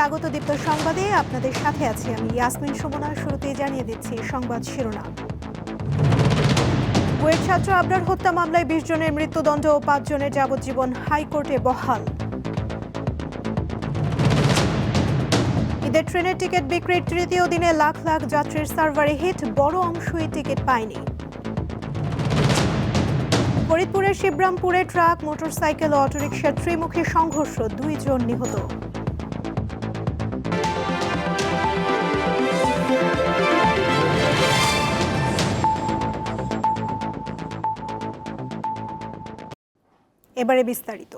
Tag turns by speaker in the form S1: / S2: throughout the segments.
S1: স্বাগত দীপ্ত সংবাদে আপনাদের সাথে আছি আমি ইয়াসমিন সুমনা, শুরুতেই জানিয়ে দিচ্ছি সংবাদ শিরোনাম। বুয়েট ছাত্র আবরার হত্যা মামলায় বিশ জনের মৃত্যুদণ্ড ও পাঁচ জনের যাবজ্জীবন হাইকোর্টে বহাল। ঈদের ট্রেনের টিকিট বিক্রির তৃতীয় দিনে লাখ লাখ যাত্রীর সার্ভারে হিট, বড় অংশই টিকিট পায়নি। ফরিদপুরের শিবরামপুরে ট্রাক, মোটরসাইকেল ও অটোরিকশার ত্রিমুখী সংঘর্ষ দুইজন নিহত। এবারে বিস্তারিত।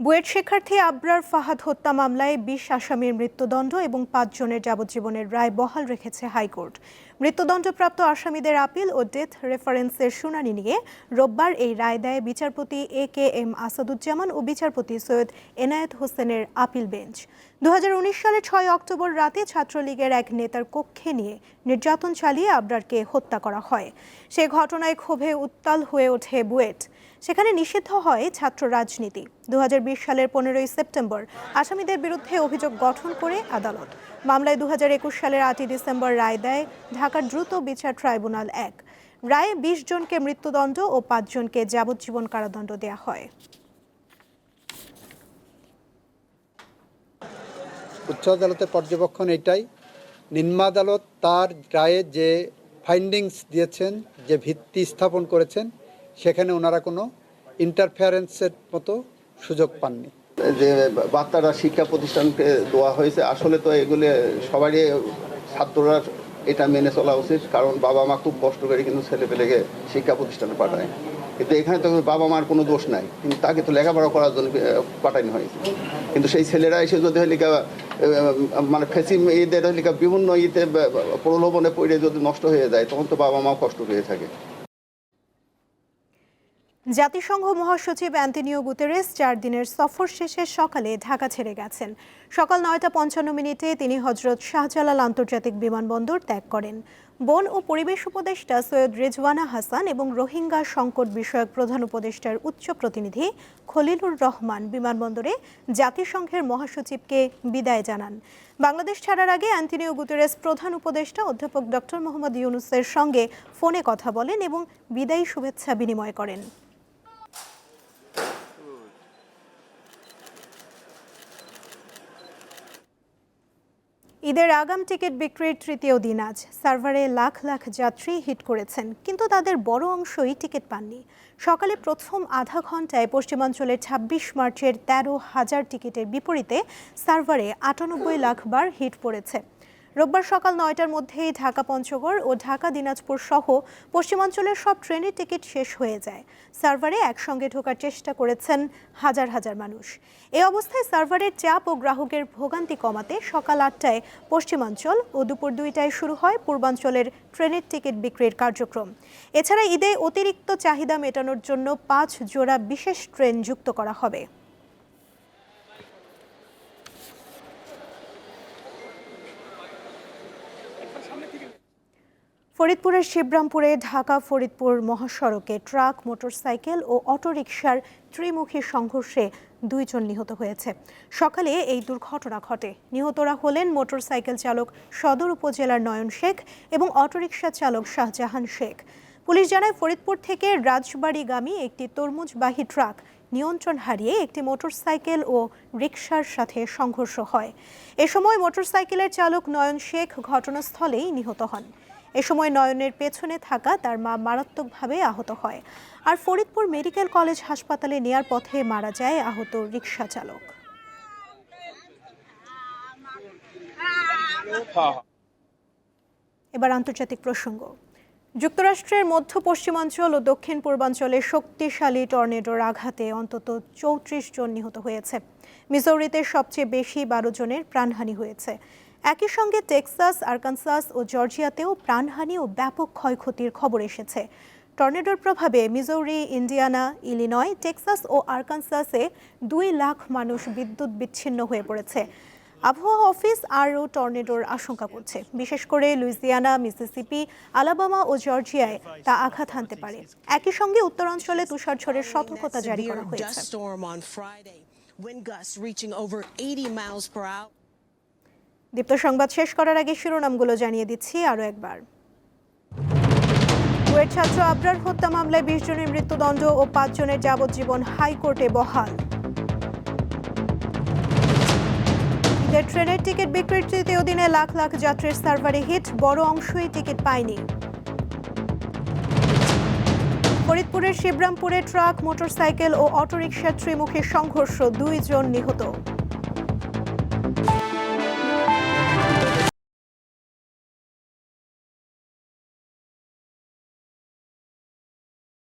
S1: বুয়েট শিক্ষার্থী আবরার ফাহাদ হত্যা মামলায় বিশ আসামির মৃত্যুদণ্ড এবং পাঁচজনের যাবজ্জীবনের রায় বহাল রেখেছে হাইকোর্ট। মৃত্যুদণ্ডপ্রাপ্ত আসামিদের আপিল ও ডেথ রেফারেন্সের শুনানি নিয়ে রোববার এই রায় দেয় বিচারপতি এ কে এম আসাদুজ্জামান ও বিচারপতি সৈয়দ এনায়েত হোসেনের আপিল বেঞ্চ। দুহাজার উনিশ সালে ছয় অক্টোবর রাতে ছাত্রলীগের এক নেতার কক্ষে নিয়ে নির্যাতন চালিয়ে আবরারকে হত্যা করা হয়। সে ঘটনায় ক্ষোভে উত্তাল হয়ে ওঠে বুয়েট। সেখানে নিষিদ্ধ হয় ছাত্র রাজনীতি। দু সালের পনেরোই সেপ্টেম্বর আসামিদের বিরুদ্ধে অভিযোগ গঠন করে আদালত। মামলায় দু সালের আটই ডিসেম্বর রায় দেয় ঢাকার দ্রুত বিচার ট্রাইব্যুনাল এক। রায়ে বিশ জনকে মৃত্যুদণ্ড ও পাঁচজনকে যাবজ্জীবন কারাদণ্ড দেয়া হয়।
S2: উচ্চ আদালতের পর্যবেক্ষণ এটাই। নিম্ন আদালত তার রায়ে যে ফাইন্ডিংস দিয়েছেন, যে ভিত্তি স্থাপন করেছেন সেখানে ওনারা কোনো ইন্টারফারেন্সের মতো সুযোগ পাননি।
S3: যে বার্তাটা শিক্ষা প্রতিষ্ঠানকে দেওয়া হয়েছে, আসলে তো এগুলি সবারই ছাত্ররা এটা মেনে চলা উচিত, কারণ বাবা মা খুব কষ্ট করে কিন্তু ছেলে পেলেকে শিক্ষা প্রতিষ্ঠানে পাঠায়। কিন্তু এখানে তো বাবা মার কোনো দোষ নাই, কিন্তু তাকে তো লেখাপড়া করার জন্য পাঠানো হয়েছে। কিন্তু সেই ছেলেরা এসে যদি হলিকা মানে ফেসিম ঈদের হলিকা বিভিন্ন ইতে প্রলোভনে পড়ে যদি নষ্ট হয়ে যায়, তখন তো বাবা মা কষ্ট পেয়ে থাকে।
S1: জাতিসংঘ মহাসচিব অ্যান্টনিও গুতেরেস চার দিনের সফর শেষে সকালে ঢাকা ছেড়ে গেছেন। সকাল নয়টা পঞ্চান্ন মিনিটে তিনি হজরত শাহজালাল আন্তর্জাতিক বিমানবন্দর ত্যাগ করেন। বন ও পরিবেশ উপদেষ্টা সৈয়দ রেজওয়ানা হাসান এবং রোহিঙ্গা সংকট বিষয়ক প্রধান উপদেষ্টার উচ্চ প্রতিনিধি খলিলুর রহমান বিমানবন্দরে জাতিসংঘের মহাসচিবকে বিদায় জানান। বাংলাদেশ ছাড়ার আগে অ্যান্টনিও গুতেরেস প্রধান উপদেষ্টা অধ্যাপক ডক্টর মোহাম্মদ ইউনুসের সঙ্গে ফোনে কথা বলেন এবং বিদায়ী শুভেচ্ছা বিনিময় করেন। ঈদের আগাম টিকিট বিক্রির তৃতীয় দিন আজ। সার্ভারে লাখ লাখ যাত্রী হিট করেছেন, কিন্তু তাদের বড় অংশই টিকিট পাননি। সকালে প্রথম আধা ঘন্টায় পশ্চিমাঞ্চলের ২৬ মার্চের তেরো হাজার টিকিটের বিপরীতে সার্ভারে আটানব্বই লাখ বার হিট পড়েছে। রোববার সকাল নয়টার মধ্যেই ঢাকা পঞ্চগড় ও ঢাকা দিনাজপুর সহ পশ্চিমাঞ্চলের সব ট্রেনের টিকিট শেষ হয়ে যায়। সার্ভারে একসঙ্গে ঢোকার চেষ্টা করেছেন হাজার হাজার মানুষ। এ অবস্থায় সার্ভারের চাপ ও গ্রাহকের ভোগান্তি কমাতে সকাল আটটায় পশ্চিমাঞ্চল ও দুপুর দুইটায় শুরু হয় পূর্বাঞ্চলের ট্রেনের টিকিট বিক্রির কার্যক্রম। এছাড়া ঈদে অতিরিক্ত চাহিদা মেটানোর জন্য পাঁচ জোড়া বিশেষ ট্রেন যুক্ত করা হবে। ফরিদপুরের শিবরামপুরে ঢাকা ফরিদপুর মহাসড়কে ট্রাক, মোটরসাইকেল ও অটোরিকশার ত্রিমুখী সংঘর্ষে দুইজন নিহত হয়েছে। সকালে এই দুর্ঘটনা ঘটে। নিহতরা হলেন মোটরসাইকেল চালক সদর উপজেলার নয়ন শেখ এবং অটোরিকশা চালক শাহজাহান শেখ। পুলিশ জানায়, ফরিদপুর থেকে রাজবাড়িগামী একটি তরমুজবাহী ট্রাক নিয়ন্ত্রণ হারিয়ে একটি মোটরসাইকেল ও রিকশার সাথে সংঘর্ষ হয়। এ সময় মোটরসাইকেলের চালক নয়ন শেখ ঘটনাস্থলেই নিহত হন। এ সময় নয়নের পেছনে থাকা তার মা মারাত্মকভাবে আহত হয়। আর ফরিদপুর মেডিকেল কলেজ হাসপাতালে নেয়ার পথে মারা যায় আহত রিকশা চালক। এবার আন্তর্জাতিক প্রসঙ্গ। যুক্তরাষ্ট্রের মধ্য পশ্চিমাঞ্চল ও দক্ষিণ পূর্বাঞ্চলে শক্তিশালী টর্নেডোর আঘাতে অন্তত চৌত্রিশ জন নিহত হয়েছে। মিসৌরিতে সবচেয়ে বেশি বারো জনের প্রাণহানি হয়েছে। একই সঙ্গে টেক্সাস, আরকানসাস ও জর্জিয়াতেও প্রাণহানি ও ব্যাপক ক্ষয়ক্ষতির খবর এসেছে। টর্নেডোর প্রভাবে মিজৌরি, ইন্ডিয়ানা, ইলিনয়, টেক্সাস ও আরকানসাসে দুই লাখ মানুষ বিদ্যুৎ বিচ্ছিন্ন হয়ে পড়েছে। আবহাওয়া অফিস আরও টর্নেডোর আশঙ্কা করছে। বিশেষ করে লুইজিয়ানা, মিসিসিপি, আলাবামা ও জর্জিয়ায় তা আঘাত হানতে পারে। একই সঙ্গে উত্তরাঞ্চলে তুষারঝড়ের সতর্কতা জারি করা হয়েছে। দীপ্ত সংবাদ শেষ করার আগে শিরোনামগুলো জানিয়ে দিচ্ছি আরও একবার। বুয়েট ছাত্র আবরার হত্যা মামলায় বিশ জনের মৃত্যুদণ্ড ও পাঁচ জনের যাবজ্জীবন হাইকোর্টে বহাল। ঈদের ট্রেনের টিকিট বিক্রির তৃতীয় দিনে লাখ লাখ যাত্রীর সার্ভারে হিট, বড় অংশই টিকিট পায়নি। ফরিদপুরের শিবরামপুরে ট্রাক, মোটরসাইকেল ও অটোরিকশার ত্রিমুখী সংঘর্ষ দুইজন নিহত।